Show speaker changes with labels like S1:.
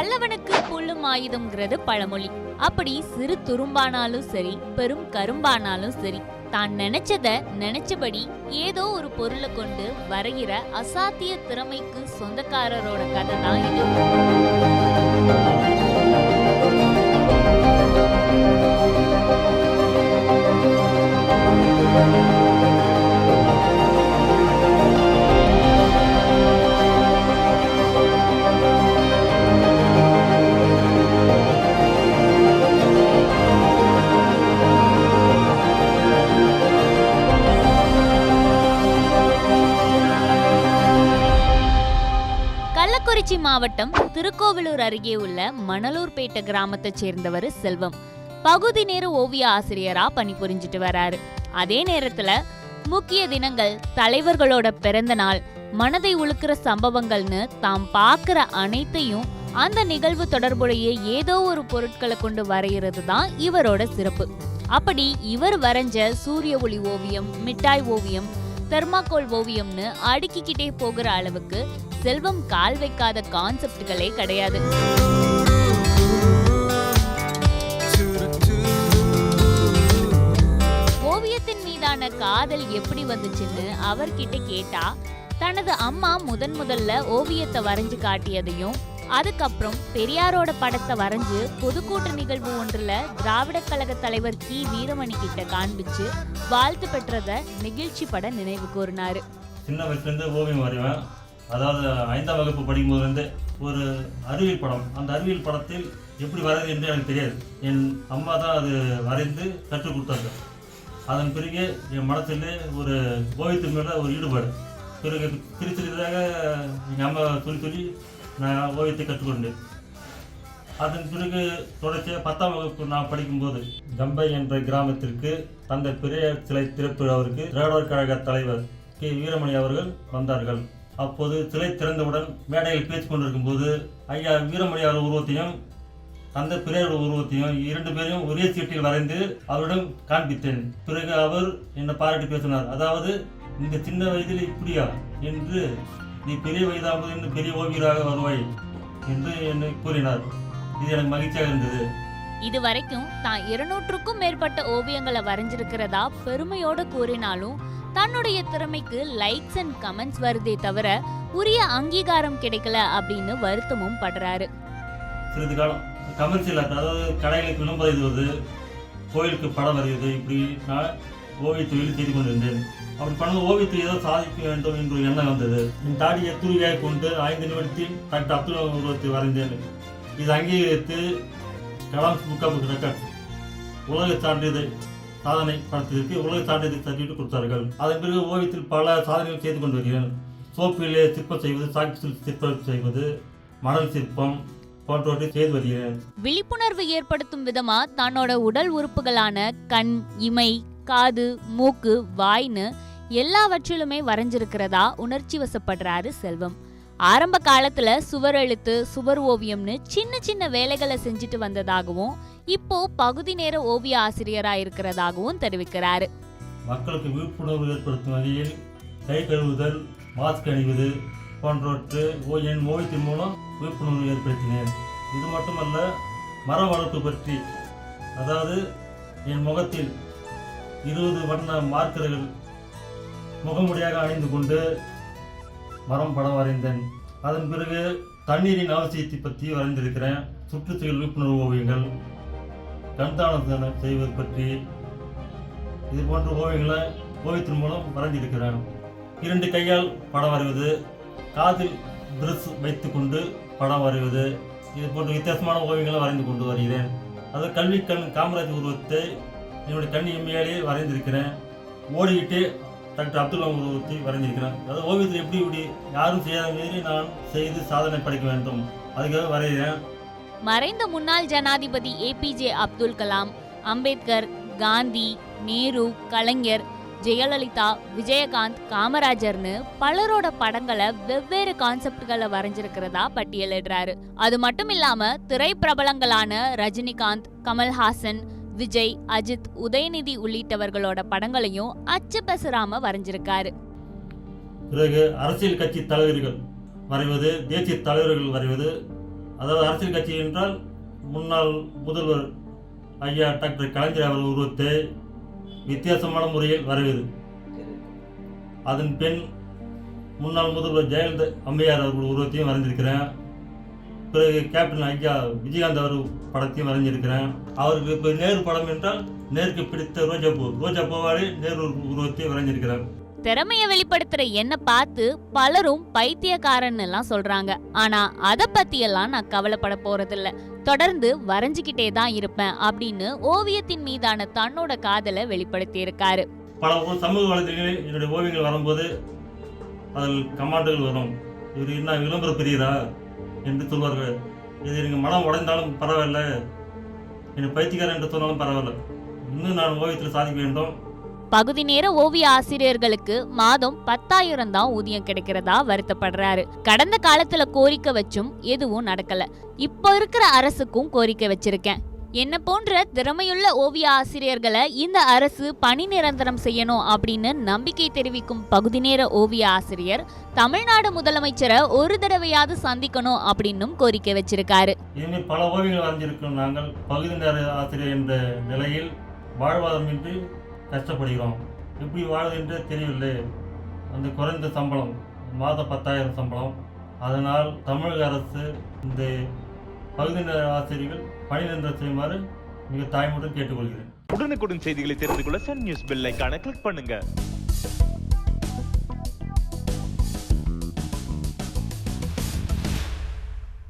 S1: வல்லவனுக்கு புல்லும் ஆயுதம்ங்கிறது பழமொழி. அப்படி சிறு துரும்பானாலும் சரி பெரும் கரும்பானாலும் சரி தான் நினைச்சத நினைச்சபடி ஏதோ ஒரு பொருளை கொண்டு வரைகிற அசாத்திய திறமைக்கு சொந்தக்காரரோட கதை தான் இது. கள்ளக்குறிச்சி மாவட்டம் திருக்கோவிலூர் அருகே உள்ள மணலூர்பேட்டை கிராமத்தை சேர்ந்தவர் செல்வம். பகுதி நேர ஓவிய ஆசிரியரா பணிபுரிஞ்சிட்டு வராரு. அதே நேரத்துல முக்கிய தினங்கள் தலைவர்களோட பிறந்த நாள் மனதை உழுக்கிற சம்பவங்கள்னு தாம் பார்க்கிற அனைத்தையும் அந்த நிகழ்வு தொடர்புடைய ஏதோ ஒரு பொருட்களை கொண்டு வரைகிறது தான் இவரோட சிறப்பு. அப்படி இவர் வரைஞ்ச சூரிய ஒளி ஓவியம் மிட்டாய் ஓவியம் தெர்மாக்கோல் ஓவியம்னு அடுக்கிக்கிட்டே போகிற அளவுக்கு செல்வம் கால் வைக்காத கான்செப்ட்களே கிடையாது. ஓவியத்தின் மீதான காதல் எப்படி வந்துச்சுன்னு அவர்கிட்ட கேட்டா தனது அம்மா முதன் முதல்ல ஓவியத்தை வரைஞ்சு காட்டியதையும் அதுக்கப்புறம் பெரியாரோட படத்தை வரைஞ்சு பொதுக்கூட்ட நிகழ்வு ஒன்றுல திராவிட கழக தலைவர் கி. வீரமணி கிட்ட காண்பிச்சு வாழ்த்து பெற்றத நெகிழ்ச்சி பட நினைவு கூறினாரு.
S2: சின்ன வயசுலேருந்து ஓவியம் வரைவேன். அதாவது ஐந்தாம் வகுப்பு படிக்கும்போதுலேருந்து ஒரு அறிவியல் படம். அந்த அறிவியல் படத்தில் எப்படி வரைவது என்று எனக்கு தெரியாது. என் அம்மா தான் அது வரைந்து கற்றுக் கொடுத்தாங்க. அதன் பிறகு என் மனத்தில் ஒரு ஓவியத்தின் மேலே ஒரு ஈடுபாடு. பிறகு திரு சிறிதாக எங்கள் அம்மா துளி துளி நான் ஓவியத்தை கற்றுக்கொண்டேன். அதன் பிறகு தொடர்ச்சியாக பத்தாம் வகுப்பு நான் படிக்கும்போது கம்பை என்ற கிராமத்திற்கு தந்தை பெரிய சிலை திறப்பு அவருக்கு திராவிடர் கழக தலைவர் கே வீரமணி அவர்கள் வந்தார்கள். அப்போது சிலை திறந்தவுடன் மேடையில் பேச்சு கொண்டிருக்கும் போது ஐயா வீரமணி அவர் உருவத்தையும் அந்த பெரியார் உருவத்தையும் இரண்டு பேரையும் ஒரே சீட்டில் வரைந்து அவரிடம் காண்பித்தேன். பிறகு அவர் என்னை பாராட்டி பேசினார். அதாவது இந்த சின்ன வயதில் இப்படியா? என்று நீ பெரிய வயதாகும்போது இன்னும் பெரிய ஓவியராக வருவாய் என்று என்னை கூறினார். இது எனக்கு மகிழ்ச்சியாக இருந்தது.
S1: இதுவரைக்கும் தான் இருநூற்றுக்கும் மேற்பட்ட ஓவியங்களை வரைஞ்சிருக்கிறதா பெருமையோடு கூறினாலும் தன்னுடைய திறமைக்கு லைக்ஸ் அண்ட் கமெண்ட்ஸ் வருதே தவிர உரிய அங்கீகாரம் கிடைக்கல அப்படின்னு வருத்தமும் படுறாரு.
S2: சிறிது காலம் கமர்ஷியல் அதாவது கடைகளுக்கு விளம்பரம் எழுதுவது கோயிலுக்கு படம் வருகிறது இப்படி நான் ஓவிய தொழில் செய்து கொண்டிருந்தேன். அப்படி பண்ண ஓவியத்தை ஏதோ சாதிக்க வேண்டும் என்ற ஒரு எண்ணம் வந்தது. என் தாடியை தூரியாக கொண்டு ஐந்து நிமிடத்தில் டாக்டர் அப்துல் உருவத்தை வரைந்தேன். இது அங்கீகரித்து கலாம் புக் ஆஃப் ரெக்கார்ட் உலக சான்றிதழ். சாதனை படத்திற்கு உலக சான்றிதழ் சர்டிஃபிகேட் கொடுத்தார்கள். அதன் பிறகு ஓவியத்தில் பல சாதனைகள் செய்து கொண்டு வருகிறேன். சோப்பிலே சிற்பம் செய்வது சாக்கி சிற்பம் செய்வது மணல் சிற்பம்
S1: விழிப்புணர்வு ஏற்படுத்தும் விதமா தன்னோட உடல் உறுப்புகளான கண் இமை காது மூக்கு வாய்னு எல்லாவற்றிலுமே வரைஞ்சிருக்கிறதா உணர்ச்சி வசப்படுறாரு செல்வம். ஆரம்ப காலத்துல சுவர் எழுத்து சுவர் ஓவியம்னு சின்ன சின்ன வேலைகளை செஞ்சுட்டு வந்ததாகவும் இப்போ பகுதி நேர ஓவிய ஆசிரியரா இருக்கிறதாகவும் தெரிவிக்கிறாரு.
S2: மக்களுக்கு விழிப்புணர்வு ஏற்படுத்தும் வகையில் கை கழுவுதல் மாஸ்க் அணிவது போன்றவற்று என் ஓவியத்தின் மூலம் விழிப்புணர்வு ஏற்படுத்தினேன். இது மட்டுமல்ல மர வளர்ப்பு பற்றி அதாவது என் முகத்தில் இருபது வண்ண மார்க்கர்கள் முகமுடியாக அணிந்து கொண்டு மரம் படம் வரைந்தேன். அதன் பிறகு தண்ணீரின் அவசியத்தை பற்றி வரைந்திருக்கிறேன். சுற்றுச்சூழல் விழிப்புணர்வு ஓவியங்கள் கண்தானம் செய்வது பற்றி. இது போன்ற ஓவியங்களை ஓவியத்தின் மூலம் வரைஞ்சிருக்கிறேன் இரண்டு கையால் படம் வரைவது காதில் பிரஷ் வைத்துக்கொண்டு படம் வரைவது. இது போன்ற வித்தியாசமான ஓவியங்களை வரைந்து கொண்டு வருகிறேன். அது கல்வி கண் காமராஜ் உருவத்தை என்னுடைய கண் இம்மையாலேயே வரைந்திருக்கிறேன். ஓடிக்கிட்டு டாக்டர் அப்துல் கலாம் உருவத்தை வரைஞ்சிருக்கிறேன் அதாவது ஓவியத்தில் எப்படி இப்படி யாரும் செய்யாத மாரி நான் செய்து சாதனை படைக்க வேண்டும். அதுக்காக வரைகிறேன்.
S1: மறைந்த முன்னாள் ஜனாதிபதி ஏபிஜே அப்துல் கலாம் அம்பேத்கர் காந்தி நேரு கலைஞர் ஜெயலலிதா விஜயகாந்த் காமராஜர்னு பலரோட படங்களை வெவ்வேறு கான்செப்ட்களை வரைஞ்சிருக்கிறதா பட்டியலிடுறாரு. அது மட்டும் இல்லாம திரைப்பிரபலங்களான ரஜினிகாந்த் கமல்ஹாசன் விஜய் அஜித் உதயநிதி உள்ளிட்டவர்களோட படங்களையும் அச்சு பெசராம வரைஞ்சிருக்காரு.
S2: பிறகு அரசியல் கட்சி தலைவர்கள் வரைவது தேசிய தலைவர்கள் வரைவது அதாவது அரசியல் கட்சி என்றால் முன்னாள் முதல்வர் ஐயா டாக்டர் கலைஞர் அவர் உருவத்தை வித்தியாசமான முறையில் வரைவது. அதன் பின் முன்னாள் முதல்வர் ஜெயலலிதா அம்மையார் அவர்கள் உருவத்தையும் வரைஞ்சிருக்கிறேன் பிறகு கேப்டன் ஐயா விஜயகாந்த் அவர் படத்தையும் வரைஞ்சிருக்கிறேன் அவருக்கு இப்போ நேரு படம் என்றால் நேருக்கு பிடித்த ரோஜா பூ. ரோஜா பூவாலே நேரு உருவத்தை வரைஞ்சிருக்கிறேன்
S1: திறமைய வெளிப்படுத்துற என்ன பார்த்து பலரும் பைத்தியக்காரன் எல்லாம் சொல்றாங்க. ஆனா அத பத்தி எல்லாம் நான் கவலைப்பட போறதில்ல. தொடர்ந்து வரைஞ்சுக்கிட்டே தான் இருப்பேன் அப்படின்னு ஓவியத்தின் மீதான தன்னோட காதலை வெளிப்படுத்தி இருக்காரு
S2: பல சமூக வலைதளங்களில் என்னுடைய ஓவியங்கள் வரும்போது அதில் கமாண்டுகள் வரும். இவர் என்ன விளம்பர பிரியரா? என்று சொல்வார்கள். இது எனக்கு மனம் உடைந்தாலும் பரவாயில்ல. என்னை பைத்தியக்காரன் என்று சொன்னாலும் பரவாயில்ல. இன்னும் நான் ஓவியத்தில் சாதிக்க வேண்டும்.
S1: பகுதி நேர ஓவிய ஆசிரியர்களுக்கு மாதம் பத்தாயிரம் தான் ஊதியம் கிடைக்கிறதா வருத்தப்படுறாரு. கடந்த காலத்துல கோரிக்கை வச்சும் எதுவும் நடக்கல. இப்ப இருக்கிற அரசுக்கும் கோரிக்கை வச்சிருக்கேன். என்ன போன்ற திறமையுள்ள ஓவிய ஆசிரியர்களை இந்த அரசு பணி நிரந்தரம் செய்யணும் அப்படின்னு நம்பிக்கை தெரிவிக்கும் பகுதி நேர ஓவிய ஆசிரியர் தமிழ்நாடு முதலமைச்சரை ஒரு தடவையாவது சந்திக்கணும் அப்படின்னும் கோரிக்கை வச்சிருக்காரு.
S2: இனி பல ஓவியங்கள் வரைஞ்சிருக்கும் நாங்கள் பகுதி நேர ஆசிரியர் என்ற நிலையில் வாழ்வாதாரமின்றி கஷ்டப்படுகிறோம். எப்படி வாழ்வது தெரியவில்லை. அந்த குறைந்த சம்பளம் மாத பத்தாயிரம் சம்பளம். அதனால் தமிழக அரசு இந்த பகுதி நேர ஆசிரியர்கள் பணி நிரந்தரம் செய்யுமாறு மிக தாய்மையுடன் கேட்டுக்கொள்கிறேன்.
S3: உடனுக்குடன் செய்திகளை தெரிந்து கொள்ள சன் நியூஸ் பெல் ஐகானை கிளிக் பண்ணுங்க.